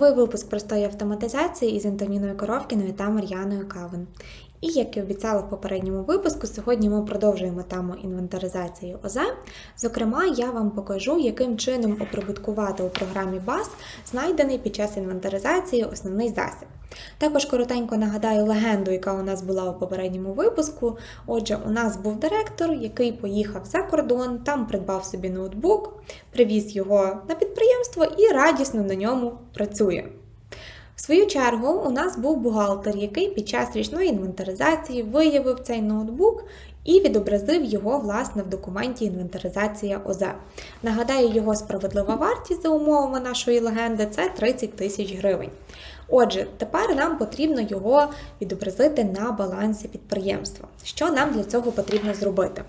Новий випуск простої автоматизації із Антоніною Коровкіною та Мар'яною Кавин. І як і обіцяла в попередньому випуску, сьогодні ми продовжуємо тему інвентаризації ОЗ. Зокрема, я вам покажу, яким чином оприбуткувати у програмі BAS знайдений під час інвентаризації основний засіб. Також коротенько нагадаю легенду, яка у нас була у попередньому випуску. Отже, у нас був директор, який поїхав за кордон, там придбав собі ноутбук, привіз його на підприємство і радісно на ньому працює. В свою чергу, у нас був бухгалтер, який під час річної інвентаризації виявив цей ноутбук і відобразив його власне в документі інвентаризація ОЗ. Нагадаю, його справедлива вартість за умовами нашої легенди це 30 тисяч гривень. Отже, тепер нам потрібно його відобразити на балансі підприємства. Що нам для цього потрібно зробити?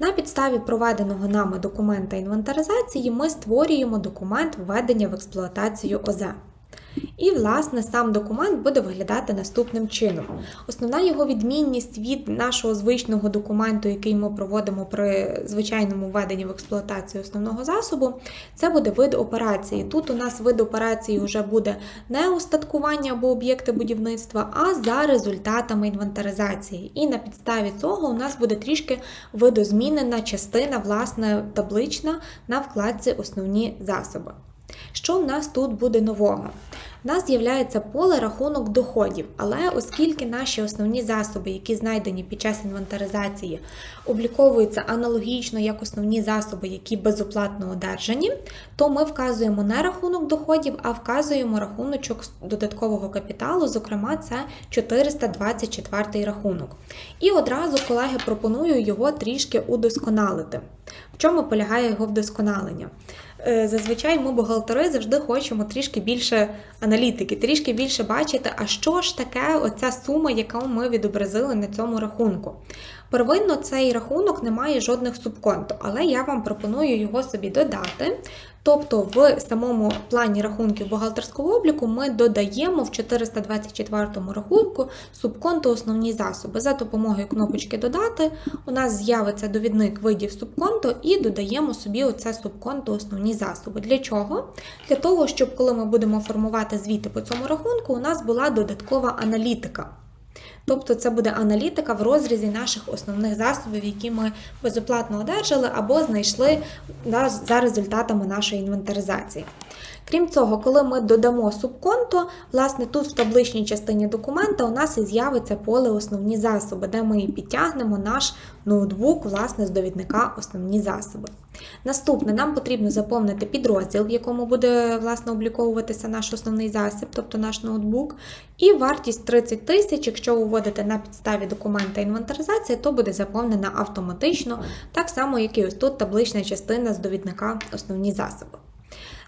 На підставі проведеного нами документа інвентаризації ми створюємо документ введення в експлуатацію ОЗ. І, власне, сам документ буде виглядати наступним чином. Основна його відмінність від нашого звичного документу, який ми проводимо при звичайному введенні в експлуатацію основного засобу, це буде вид операції. Тут у нас вид операції вже буде не устаткування або об'єкти будівництва, а за результатами інвентаризації. І на підставі цього у нас буде трішки видозмінена частина, власне, таблична на вкладці Основні засоби. Що в нас тут буде нового? У нас з'являється поле рахунок доходів, але оскільки наші основні засоби, які знайдені під час інвентаризації, обліковуються аналогічно як основні засоби, які безоплатно одержані, то ми вказуємо не рахунок доходів, а вказуємо рахуночок додаткового капіталу, зокрема, це 424 рахунок. І одразу, колеги, пропоную його трішки удосконалити. В чому полягає його вдосконалення? Зазвичай ми, бухгалтери, завжди хочемо трішки більше аналітики, трішки більше бачити, а що ж таке оця сума, яку ми відобразили на цьому рахунку. Первинно цей рахунок не має жодних субконту, але я вам пропоную його собі додати. Тобто в самому плані рахунків бухгалтерського обліку ми додаємо в 424 рахунку субконто основні засоби. За допомогою кнопочки Додати у нас з'явиться довідник видів субконто і додаємо собі оце субконто основні засоби. Для чого? Для того, щоб коли ми будемо формувати звіти по цьому рахунку, у нас була додаткова аналітика. Тобто це буде аналітика в розрізі наших основних засобів, які ми безоплатно одержали або знайшли за результатами нашої інвентаризації. Крім цього, коли ми додамо субконто, власне, тут в табличній частині документа у нас і з'явиться поле основні засоби, де ми і підтягнемо наш ноутбук власне, з довідника основні засоби. Наступне, нам потрібно заповнити підрозділ, в якому буде власне, обліковуватися наш основний засіб, тобто наш ноутбук. І вартість 30 тисяч, якщо вводите на підставі документа інвентаризації, то буде заповнена автоматично, так само, як і ось тут таблична частина з довідника основні засоби.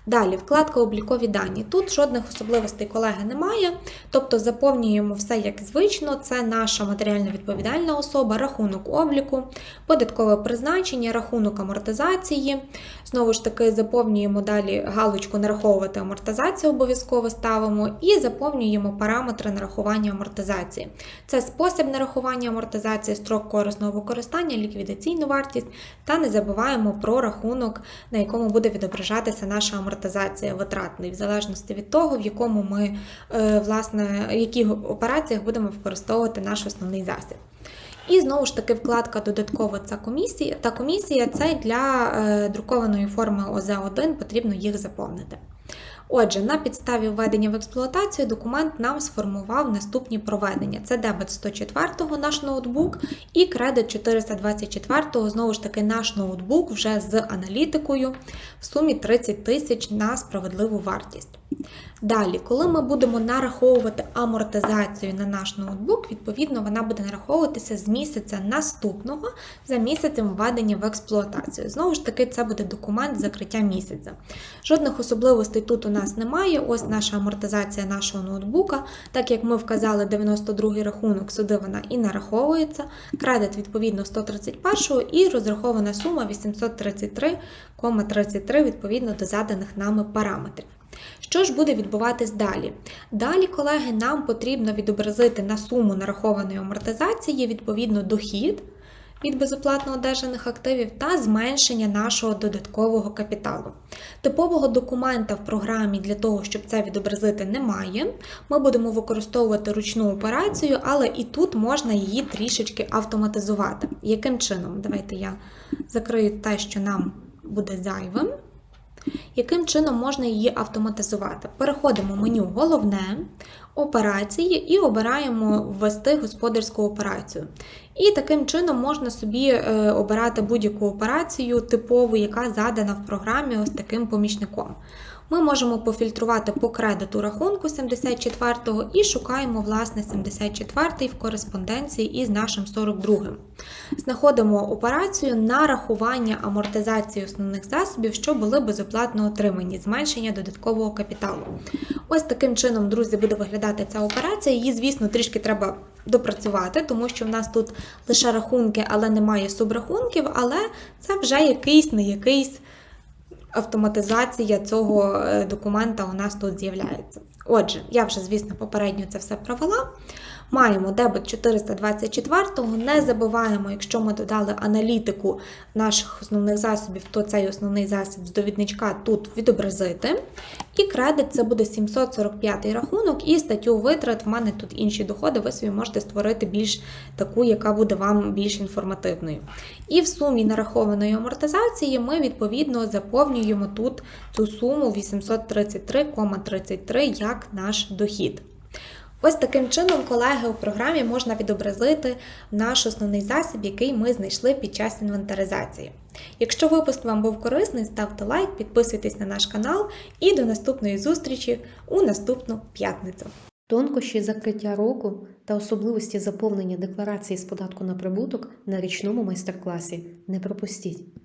Далі, вкладка облікові дані. Тут жодних особливостей колеги немає, тобто заповнюємо все як звично, це наша матеріально відповідальна особа, рахунок обліку, податкове призначення, рахунок амортизації. Знову ж таки, заповнюємо далі галочку нараховувати амортизацію, обов'язково ставимо, і заповнюємо параметри нарахування амортизації. Це спосіб нарахування амортизації, строк корисного використання, ліквідаційну вартість, та не забуваємо про рахунок, на якому буде відображатися наша амортизація витратний, в залежності від того, в якому ми, власне, в яких операціях будемо використовувати наш основний засіб. І знову ж таки, вкладка додатково ця комісія та комісія це для друкованої форми ОЗ1, потрібно їх заповнити. Отже, на підставі введення в експлуатацію документ нам сформував наступні проведення: це дебет 104-го наш ноутбук і кредит 424-го, знову ж таки, наш ноутбук вже з аналітикою в сумі 30 тисяч на справедливу вартість. Далі, коли ми будемо нараховувати амортизацію на наш ноутбук, відповідно, вона буде нараховуватися з місяця наступного за місяцем введення в експлуатацію. Знову ж таки, це буде документ закриття місяця. Жодних особливостей тут у нас немає. Ось наша амортизація нашого ноутбука. Так як ми вказали 92-й рахунок, сюди вона і нараховується. Кредит, відповідно, 131 і розрахована сума 833,33 відповідно до заданих нами параметрів. Що ж буде відбуватись далі? Далі, колеги, нам потрібно відобразити на суму нарахованої амортизації відповідно дохід. Від безоплатно одержаних активів та зменшення нашого додаткового капіталу. Типового документа в програмі для того, щоб це відобразити, немає. Ми будемо використовувати ручну операцію, але і тут можна її трішечки автоматизувати. Яким чином? Давайте я закрию те, що нам буде зайвим. Яким чином можна її автоматизувати? Переходимо в меню Головне, операції і обираємо Ввести господарську операцію. І таким чином можна собі е, обирати будь-яку операцію типову, яка задана в програмі ось таким помічником. Ми можемо пофільтрувати по кредиту рахунку 74-го і шукаємо власне 74-й в кореспонденції із нашим 42-м. Знаходимо операцію нарахування амортизації основних засобів, що були безоплатно отримані, зменшення додаткового капіталу. Ось таким чином, друзі, буде виглядати ця операція. Її, звісно, трішки треба допрацювати, тому що в нас тут лише рахунки, але немає субрахунків, але це вже якийсь не якийсь автоматизація цього е, документа у нас тут з'являється. Отже, я вже, звісно, попередньо це все провела. Маємо дебет 424-го. Не забуваємо, якщо ми додали аналітику наших основних засобів, то цей основний засіб з довідничка тут відобразити. І кредит це буде 745 рахунок, і статтю витрат в мене тут інші доходи. Ви собі можете створити більш таку, яка буде вам більш інформативною. І в сумі нарахованої амортизації ми відповідно заповнюємо тут цю суму 833,33 як наш дохід. Ось таким чином, колеги, у програмі можна відобразити наш основний засіб, який ми знайшли під час інвентаризації. Якщо випуск вам був корисний, ставте лайк, підписуйтесь на наш канал і до наступної зустрічі у наступну п'ятницю. Тонкощі закриття року та особливості заповнення декларації з податку на прибуток на річному майстер-класі. Не пропустіть!